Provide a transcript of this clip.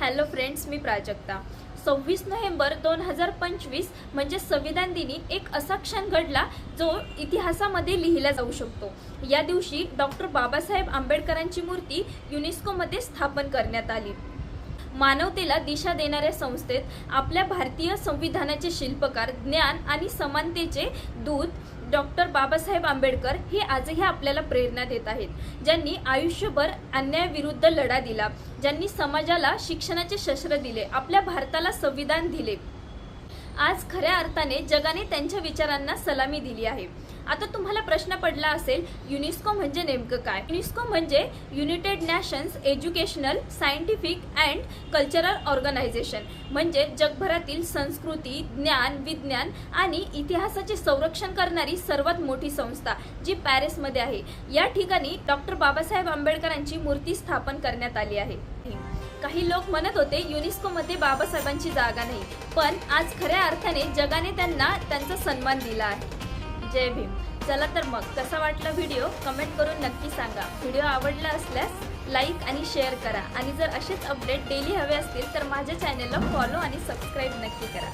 Hello friends मी प्राजक्ता. सव्वीस November दोन हजार पंचवीस म्हणजे संविधान दिनी एक असा क्षण घडला जो इतिहासामध्ये लिहिला जाऊ शकतो. या दिवशी डॉक्टर बाबासाहेब आंबेडकरांची मूर्ती युनेस्कोमध्ये स्थापन करण्यात आली. मानवतेला दिशा देणाऱ्या संस्थेत आपल्या भारतीय संविधानाचे शिल्पकार ज्ञान आणि समानतेचे दूत डॉक्टर बाबासाहेब आंबेडकर हे आजही आपल्याला प्रेरणा देत आहेत. ज्यांनी आयुष्यभर अन्यायाविरुद्ध लढा दिला. ज्यांनी समाजाला शिक्षणाचे शस्त्र दिले. आपल्या भारताला संविधान दिले. आज खऱ्या अर्थाने जगाने त्यांच्या विचारांना सलामी दिली आहे. आता तुम्हाला प्रश्न पडला असेल युनेस्को म्हणजे नेमकं काय? युनेस्को म्हणजे United Nations educational scientific and cultural organisation म्हणजे जगभरातील संस्कृती ज्ञान विज्ञान आणि इतिहासाचे संरक्षण करणारी सर्वात मोठी संस्था जी पॅरिसमध्ये आहे. या ठिकाणी डॉक्टर बाबासाहेब आंबेडकरांची मूर्ती स्थापन करण्यात आली आहे. काही लोक म्हणत होते युनेस्कोमध्ये बाबासाहेबांची जागा नाही. पण आज खऱ्या अर्थाने जगाने त्यांना त्यांचा सन्मान दिला आहे. जय भीम. चला तर मग कसा वाटला व्हिडिओ कमेंट करून नक्की सांगा. व्हिडिओ आवडला असल्यास लाईक आणि शेअर करा. आणि जर असेच अपडेट डेली हवे असतील तर माझ्या चॅनलला फॉलो आणि सबस्क्राईब नक्की करा.